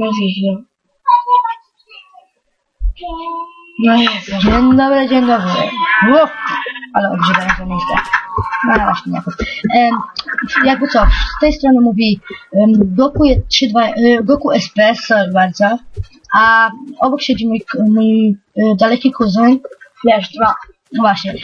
No zjeździł. No jest. Dzień dobry, dzień dobry. Uf, ale obrzydające miejsce. No właśnie, jakoś. Em, jakby co, z tej strony mówi um, Goku, je- 32, y, Goku SP, sorry bardzo, a obok siedzi mój, mój y, daleki kuzyn, Flash 2. No właśnie,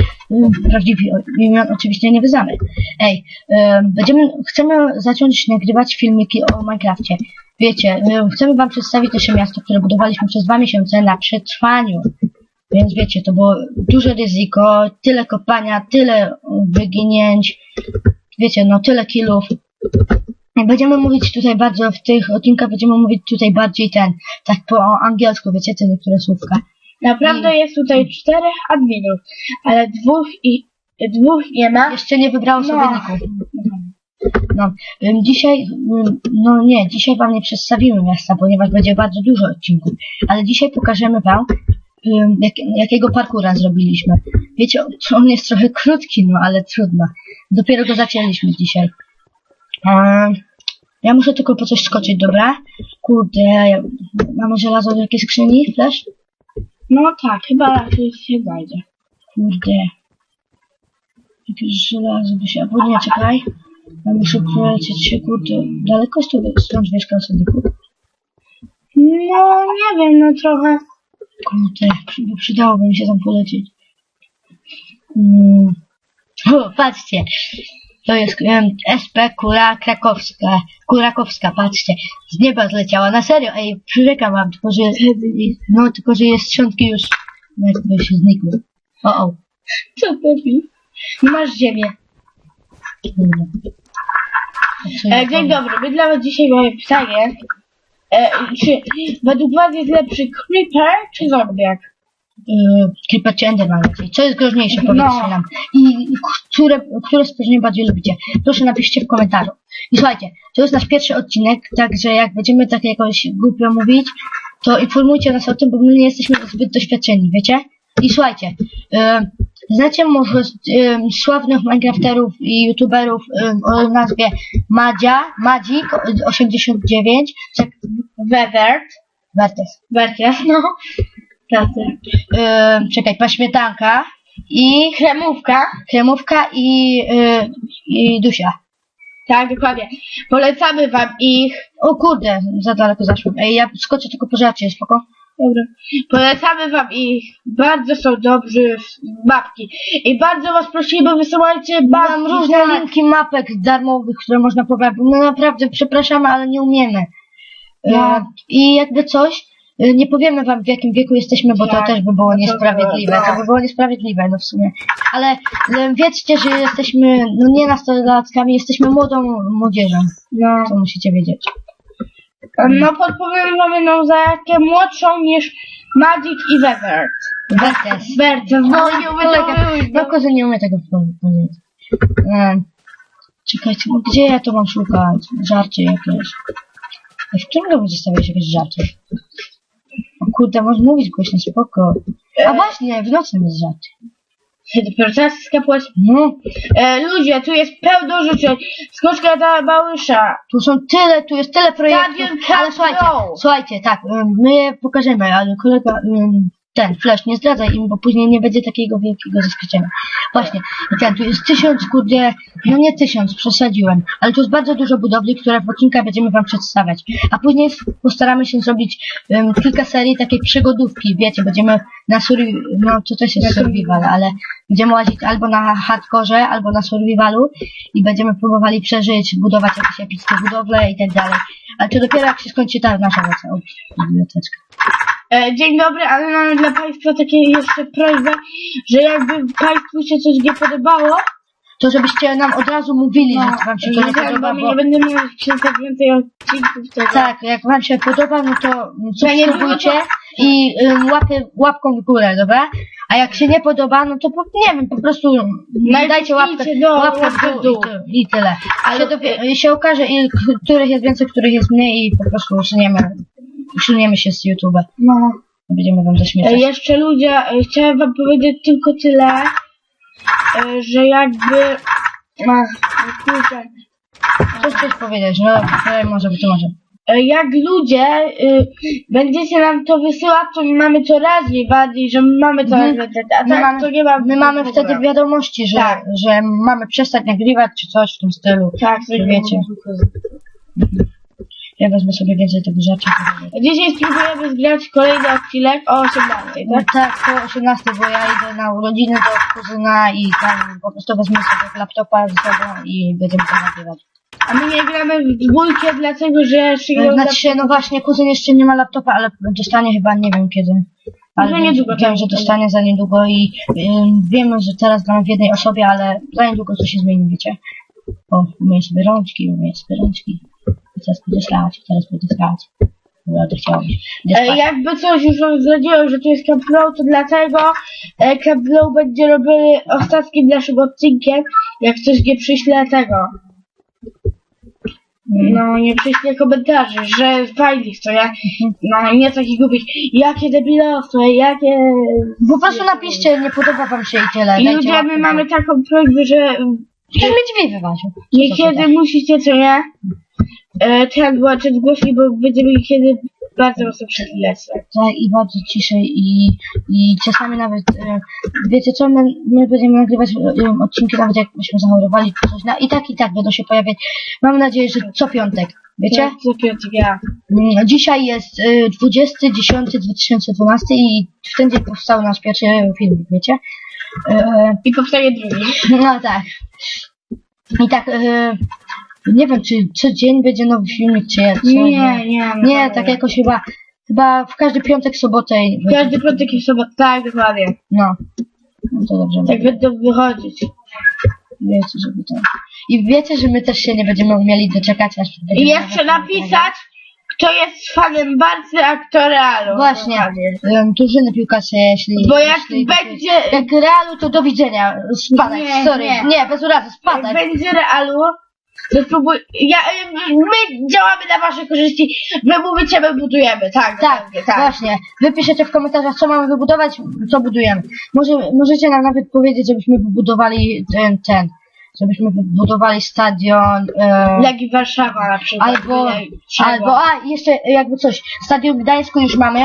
prawdziwi imion oczywiście nie wyznamy. Ej, em, będziemy, chcemy zacząć nagrywać filmiki o Minecrafcie. Wiecie, em, chcemy wam przedstawić nasze miasto, które budowaliśmy przez dwa miesiące na przetrwaniu. Więc wiecie, to było duże ryzyko, tyle kopania, tyle wyginięć, wiecie, no tyle killów. Będziemy mówić tutaj bardzo, w tych odcinkach będziemy mówić tutaj bardziej ten, tak po angielsku, wiecie, te niektóre słówka. Naprawdę jest tutaj czterech adminów, ale dwóch i dwóch nie ma. Jeszcze nie wybrało sobie No. ników. No, dzisiaj, no nie, dzisiaj wam nie przedstawimy miasta, ponieważ będzie bardzo dużo odcinków, ale dzisiaj pokażemy wam, jak, jakiego parkura zrobiliśmy. Wiecie, on jest trochę krótki, no ale trudno. Dopiero go zaczęliśmy dzisiaj. Ja muszę tylko po coś skoczyć, dobra? Kurde, mamy żelazo w jakiej skrzyni, Flash? No tak, chyba się znajdzie. Kurde. Jakieś żelazo by się... Albo nie, czekaj. Ja muszę polecieć się, kurde. Daleko stąd, stąd mieszkam sądniku? No nie wiem, no trochę. Kurde, przy, przydałoby mi się tam polecieć. Mm. O, patrzcie. To jest um, SP Kura Krakowska. Kurakowska, patrzcie. Z nieba zleciała. Na serio, ej, przyrzekam wam, tylko że... No, tylko że jest szczątki już... No, się znikły. O, o. Co jest? Masz ziemię. E, dzień dobry, my dla was dzisiaj mamy pytanie. E, czy według was jest lepszy Creeper czy Zombiak? yy, Creeper czy Enderman raczej. Co jest groźniejsze, No. powiedzcie nam. I które, które stworzenie bardziej lubicie? Proszę napiszcie w komentarzu. I słuchajcie, to jest nasz pierwszy odcinek, także jak będziemy tak jakoś głupio mówić, to informujcie nas o tym, bo my nie jesteśmy zbyt doświadczeni, wiecie? I słuchajcie, yy, znacie może yy, sławnych Minecrafterów i YouTuberów yy, o nazwie Madzia, Madzik89, czek, Wewert. Wertes. Wertes, no. Tacy. Yy, czekaj, paśmietanka i Kremówka. kremówka i, yy, i Dusia. Tak, dokładnie. Polecamy wam ich. O kurde, za daleko zaszłem. Ej, ja skoczę tylko po żarcie, spoko? Dobra. Polecamy wam ich. Bardzo są dobrzy babki. I bardzo was prosimy, wysyłajcie babki. Mam różne tak. linki mapek darmowych, które można pobrać. No naprawdę, przepraszamy, ale nie umiemy. Yy, I jakby coś, yy, nie powiemy wam w jakim wieku jesteśmy, bo to Tak. też by było to niesprawiedliwe. To by było niesprawiedliwe, no w sumie. Ale yy, wiedzcie, że jesteśmy, no nie nastolatkami, jesteśmy młodą młodzieżą. No. To musicie wiedzieć. No podpowiem wam jedną zajakę młodszą niż Magic i Wewert. Wertes. Wertes, no nie umiem no no. nie umie tego powiedzieć. E, czekajcie, no gdzie ja to mam szukać? Żarcie jakieś. W którym rogu zostawiać jakieś żarcie? O kurde, możesz mówić głośno, spoko. A właśnie, w nocy jest żarcie. Teraz skapłaś. No, E, ludzie, tu jest pełno życzeń. Skoczka dla Małysza. tu są tyle, tu jest tyle projektów, Stadion ale Camp słuchajcie, Nou. słuchajcie, tak, em, my je pokażemy, ale kolega, em, ten, Flash, nie zdradzaj im, bo później nie będzie takiego wielkiego zaskoczenia. Właśnie, i ten, tu jest tysiąc, kurde, no nie tysiąc, przesadziłem, ale tu jest bardzo dużo budowli, które w odcinkach będziemy wam przedstawiać. A później postaramy się zrobić em, kilka serii takiej przygodówki, wiecie, będziemy na survi, no to też jest survival, ale będziemy łazić albo na hardkorze, albo na survivalu i będziemy próbowali przeżyć, budować jakieś epickie budowle i tak dalej. Ale to dopiero jak się skończy ta nasza biblioteczka. E, dzień dobry, ale mamy dla Państwa takie jeszcze prośbę, że jakby Państwu się coś nie podobało, To żebyście nam od razu mówili, że wam się to nie że podoba, bo bo nie będę miał przez tak więcej odcinków tego. tak, jak wam się podoba, no to subskrybujcie było i ym, łapy, łapką w górę, dobra? A jak się nie podoba, no to po, nie wiem, po prostu Naciśnijcie dajcie łapkę, do- łapkę w dół. I, ty, i tyle. Ale- się, się okaże, których jest więcej, których jest mniej i po prostu usuniemy, usuniemy się z YouTube. No. Będziemy wam E, zaśmiecać. jeszcze ludzie, e, chciałem Wam powiedzieć tylko tyle, e, że jakby... A, kurczę. Coś chcesz powiedzieć, no, no może być, może. e, jak ludzie y, będziecie nam to wysyłać, to my mamy coraz mniej bardziej, że my mamy coraz Mhm. więcej, a My tak mamy, to nie ma my mamy wtedy wiadomości, że, Tak. że mamy przestać nagrywać czy coś w tym stylu. Tak, to wiecie. Ja wezmę sobie więcej tego rzeczy. Dzisiaj spróbujemy zgrać kolejny odcinek o 18, tak? No tak, po 18, bo ja idę na urodziny do kuzyna i tam po prostu wezmę sobie laptopa ze sobą i będziemy to nagrywać. A my nie gramy w dwójkę, dlatego że Shigoro Znaczy się, no właśnie, kuzyn jeszcze nie ma laptopa, ale dostanie chyba nie wiem kiedy. Ale Może wiem, niedługo wiem, że dostanie za niedługo i wiemy, że teraz gramy w jednej osobie, ale za niedługo to się zmieni, wiecie. O, umyję sobie rączki, umyję sobie rączki. Teraz pójdę spać, teraz pójdę spać. Naprawdę chciałam iść. Idę E, spać. jakby coś już zdradziłem, że to jest Camp to dlatego e, Camp będzie robił ostatnim naszym odcinkiem, jak coś nie przyśle tego. No, nie przyśle komentarzy, że fajnie, co ja, no nie takich głupich, jakie debilostwo, jakie... Po prostu napiszcie, nie podoba wam się i tyle. I dajcie ludzie, my mamy taką prośbę, że mi drzwi wyważył. niekiedy musicie, co nie, e, ten włączyć głośnik, bo będziemy kiedy bardzo mocno przeklinać. Tak, i bardzo ciszej i, i czasami nawet, e, wiecie co, my, my będziemy nagrywać e, odcinki nawet jak myśmy zachorowali czy coś, no i tak i tak będą się pojawiać. Mam nadzieję, że co piątek, wiecie? Co piątek ja. Mm, Dzisiaj jest y, 20.10.2012 i w ten dzień powstał nasz pierwszy film, wiecie? E, I powstaje drugi. no tak. I tak, e, nie wiem, czy co dzień będzie nowy filmik, czy jak, co, Nie, nie. Nie, tak jakoś chyba, chyba w każdy piątek, sobotę. i- Każdy piątek i sobota, tak, dokładnie. No. No to dobrze. Tak będą wychodzić. Wiecie, żeby to... I wiecie, że my też się nie będziemy umieli doczekać, aż... I będziemy jeszcze nawet- napisać, kto jest fanem Barcy, a kto Realu. Właśnie, um, drużyny piłkarze, jeśli... Bo jak jeśli, będzie, Jak Realu, to do widzenia. Spadać, Nie, sorry. nie. Nie. bez urazy, jak spadać. będzie Realu, spróbuj, ja, my działamy na wasze korzyści, wy mówicie, my budujemy, tak, Tak, dokładnie, tak. właśnie. Wy piszecie w komentarzach, co mamy wybudować, co budujemy. Może, możecie nam nawet powiedzieć, żebyśmy wybudowali ten, ten żebyśmy wybudowali stadion, e, Legii Warszawa na przykład. albo, Legii Warszawa. albo, a, jeszcze jakby coś, stadion w Gdańsku już mamy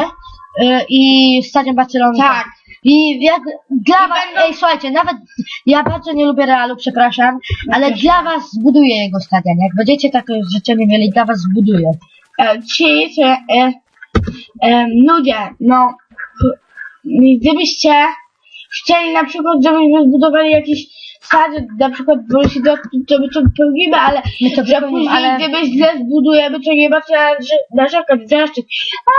e, i stadion Barcelony. Tak. I jak dla I was, będą- ej słuchajcie, nawet ja bardzo nie lubię Realu, przepraszam, ale dla was zbuduję jego stadion. Jak będziecie takie życzenie mieli, dla was zbuduję. e, ci, co, e, e, ludzie, no, gdybyście chcieli na przykład, żebyśmy zbudowali jakiś stadion, na przykład, bo się to, my to pełnimy, ale My to że wypełnimy, później, ale- gdyby źle zbudujemy, to nie macie na- narzekać, zaszczyt. A,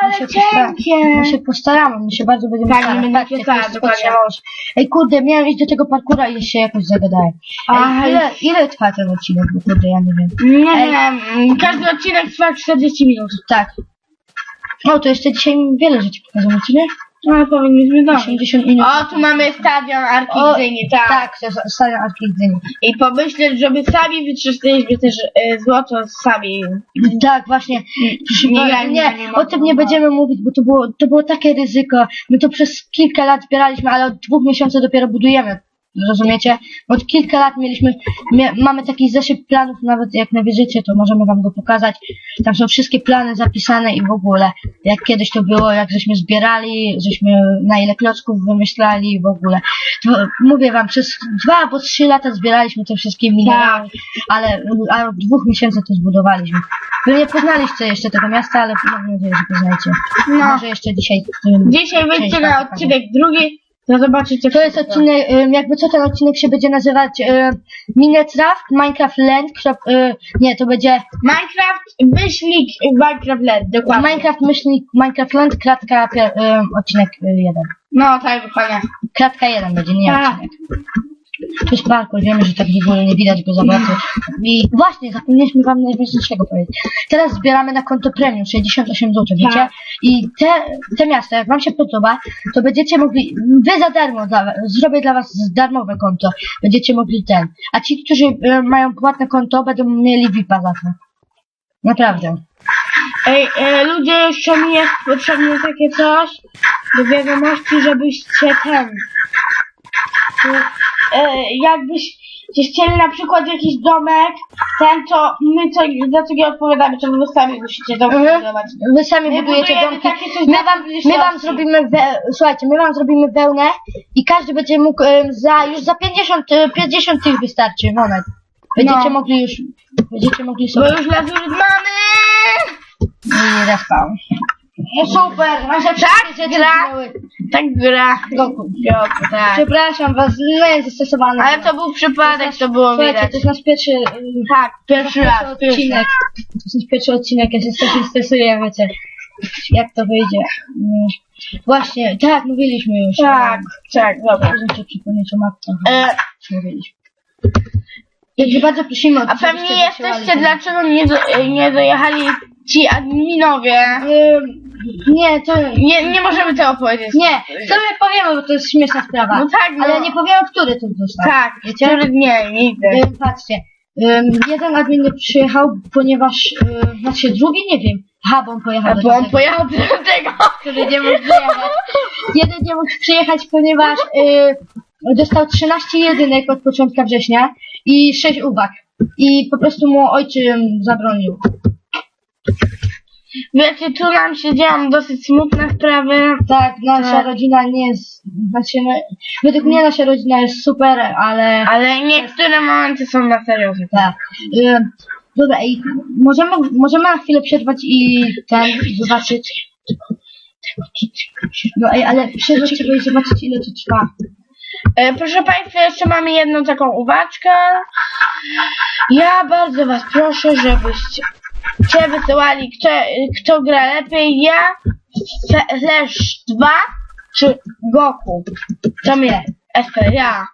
ale My się postaramy, cienkie. my się postaramy, my się bardzo będziemy Tak, starać. my będziemy Patrzcie, się starać, to jest dokładnie. potrzebało- Ej kurde, miałem iść do tego parkura i się jakoś zagadałem. Ile, ile trwa ten odcinek, bo kurde, ja nie wiem. Nie Ej. wiem, każdy odcinek trwa 40 minut. Tak. O, to jeszcze dzisiaj wiele rzeczy pokażemy, czy nie? No, powinniśmy zdążyć. 80 minut. O, tu mamy stadion O, tak. Tak, to jest stadion Arki Gdyni. I pomyśleć, żeby sami wytrzymaliśmy też e, złoto sami. Tak, właśnie. Proszę Nie, bardzo, ja nie- nie, nie o tym nie no. będziemy mówić, bo to było, to było takie ryzyko. My to przez kilka lat zbieraliśmy, ale od dwóch miesięcy dopiero budujemy. Rozumiecie? Od kilka lat mieliśmy, mia, mamy taki zeszyt planów, nawet jak nawiedziecie, to możemy wam go pokazać. Tam są wszystkie plany zapisane i w ogóle, jak kiedyś to było, jak żeśmy zbierali, żeśmy na ile klocków wymyślali w ogóle. To, mówię wam, przez dwa albo trzy lata zbieraliśmy te wszystkie minerały, ale a od dwóch miesięcy to zbudowaliśmy. Wy nie poznaliście jeszcze tego miasta, ale mam nadzieję, że poznacie. No. Może jeszcze dzisiaj. Dzisiaj wam na odcinek drugi, to zobaczycie To jest wszystko. odcinek, ym, jakby co ten odcinek się będzie nazywać y, Minecraft, Minecraft Land, krop, y, nie, to będzie Minecraft, myślnik Minecraft Land, dokładnie. Minecraft myślnik, Minecraft Land, kratka, pier- odcinek y, jeden. No, tak, dokładnie. Kratka jeden będzie, nie Tak. odcinek. Tu jest parkour, wiemy, że tak w ogóle nie widać go za bardzo. I właśnie, zapomnieliśmy wam najważniejszego powiedzieć. Teraz zbieramy na konto premium 68 zł, wiecie? I te, te miasta, jak wam się podoba, to będziecie mogli, wy za darmo, dla, zrobię dla was darmowe konto, będziecie mogli ten. A ci, którzy e, mają płatne konto, będą mieli VIP-a za to. Naprawdę. Ej, e, ludzie, jeszcze mi jest potrzebne takie coś do wiadomości, żebyście ten... Tu, jakbyś gdzieś chcieli na przykład jakiś domek, ten to my co, za co nie odpowiadamy, to wy sami musicie to Mhm. budować. Wy sami My budujecie budujemy domki. takie coś My dla wam, my wam zrobimy, we, słuchajcie, my wam zrobimy wełnę i każdy będzie mógł em, za, już za 50, e, 50 tych wystarczy monet. Będziecie No. mogli już, będziecie mogli Bo sobie już lazury mamy! nie zaspał. No super, nasze tak gra, tak gra. Goku, tak. Przepraszam was, no jest zestresowany. Ale to był przypadek, to było Słuchajcie, widać. to jest nasz pierwszy, em, Tak, pierwszy raz, pierwszy. odcinek. To jest nasz pierwszy odcinek, ja się strasznie stresuję, wiecie. Jak to wyjdzie. Mm. Właśnie, tak, mówiliśmy już. Tak, tak, dobra. Możecie przypomnieć o matce. E, Mówiliśmy. Także bardzo prosimy o a pewnie jesteście, dlaczego nie, do, nie dojechali ci adminowie? Nie, to... Nie, nie możemy tego powiedzieć. Nie, my powiemy, bo to jest śmieszna sprawa. No tak, no. Ale nie powiemy, który to został. Tak, Wiecie? który nie, nigdy. Ym, patrzcie, ym, jeden admin nie przyjechał, ponieważ, yy, znaczy drugi nie wiem. Aha, bo on pojechał do Bo on pojechał do tego. który nie mógł przyjechać. Jeden nie mógł przyjechać, ponieważ yy, dostał 13 jedynek od początku września i 6 uwag. I po prostu mu ojczym zabronił. Wiecie, tu nam się dzieją dosyć smutne sprawy. Tak, nasza Tak. rodzina nie jest, znaczy, no, według mnie nasza rodzina jest super, ale Ale niektóre momenty są na serio. tak. Y, dobra, i możemy, możemy na chwilę przerwać i ten, zobaczyć. No ej, ale przerwać trzeba i zobaczyć ile to trwa. E, proszę Państwa, jeszcze mamy jedną taką uwagę. Ja bardzo Was proszę, żebyście Cię wysyłali, kto, kto gra lepiej, ja, Flash 2 czy Goku. To mnie. SP, ja.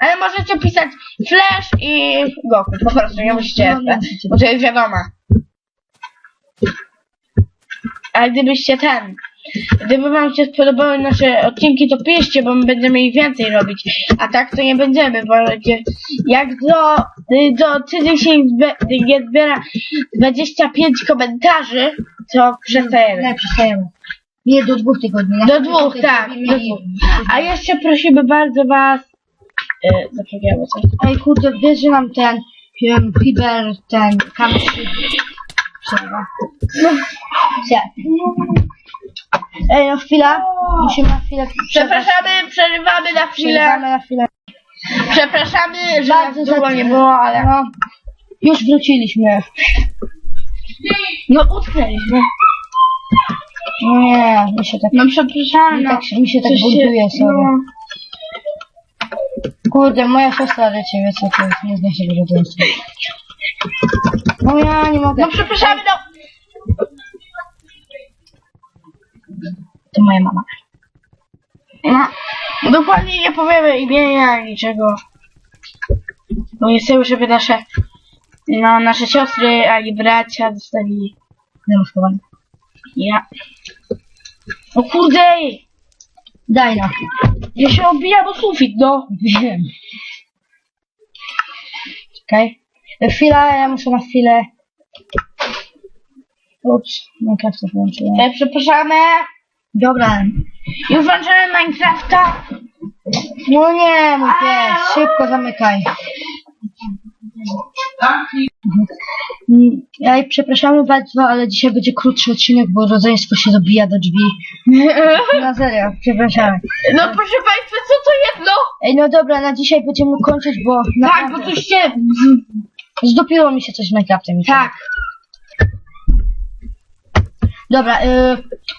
Ale możecie pisać Flash i Goku, po prostu, nie musicie No, nie SP, musicie. bo to jest wiadoma. A gdybyście ten, gdyby wam się spodobały nasze odcinki, to piszcie, bo my będziemy ich więcej robić. A tak to nie będziemy, bo jak do, do tydzień się nie zbiera 25 komentarzy, to przestajemy. Nie, przestajemy. Nie, do dwóch tygodni. Do dwóch, tak, do dwóch. A jeszcze prosimy bardzo was, e, zapomniałem coś. Ej, kurde, wiesz, że ten um, Fiber, ten kamycz przerwa. No? Ej, no chwila. Musimy na chwilę. Przepraszamy, przerywamy na chwilę. Przerywamy na chwilę. Przepraszamy, że Bardzo długo za- nie było, ale... No, już wróciliśmy. No utknęliśmy. No nie, mi się tak, No przepraszamy. mi No. tak, mi się tak Coś buntuje sobie. no. Kurde, moja siostra leci, wiecie, to jest nie zniesie rodzeństwa. No ja nie mogę. no przepraszamy, no. To moja mama. no. Dokładnie nie powiemy imienia niczego. Bo nie chcemy, żeby nasze, no, nasze siostry, ani bracia dostali Demoskowany. ja. O kurde! Daj no. Ja się obijam o sufit, no. Wiem. Czekaj. Chwila, ja muszę na chwilę. Ups, Minecrafta włączyłem. E, przepraszamy. Dobra. Już włączymy Minecrafta. No nie, mój pies, szybko zamykaj. Mm, Ja przepraszamy bardzo, ale dzisiaj będzie krótszy odcinek, bo rodzeństwo się dobija do drzwi. Na serio, przepraszamy. No proszę Państwa, co to jest, no? Ej, no dobra, na dzisiaj będziemy kończyć, bo Tak, naprawdę bo coś się... zdupiło mi się coś z Minecraftem. Tak. Dobra, y,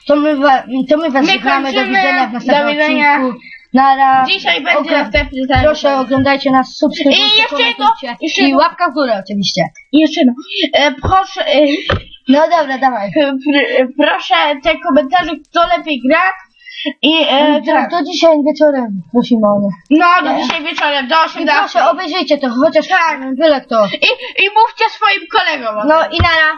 to, my wa, to my was My żegnamy. Do kończymy. widzenia w następnym widzenia. odcinku. Nara. Dzisiaj będzie następny. Proszę oglądajcie nas, subskrybujcie, I jeszcze jedno, komentujcie. jeszcze I jedno. łapka w górę oczywiście. Jeszcze no. E, proszę, e, No dobra, dawaj. pr, proszę te komentarze, kto lepiej gra. I e, tak. do dzisiaj wieczorem prosimy o nie. No, do dzisiaj wieczorem, do I 18. proszę obejrzyjcie to, chociaż Tak. byle kto. I, I mówcie swoim kolegom. o No i nara.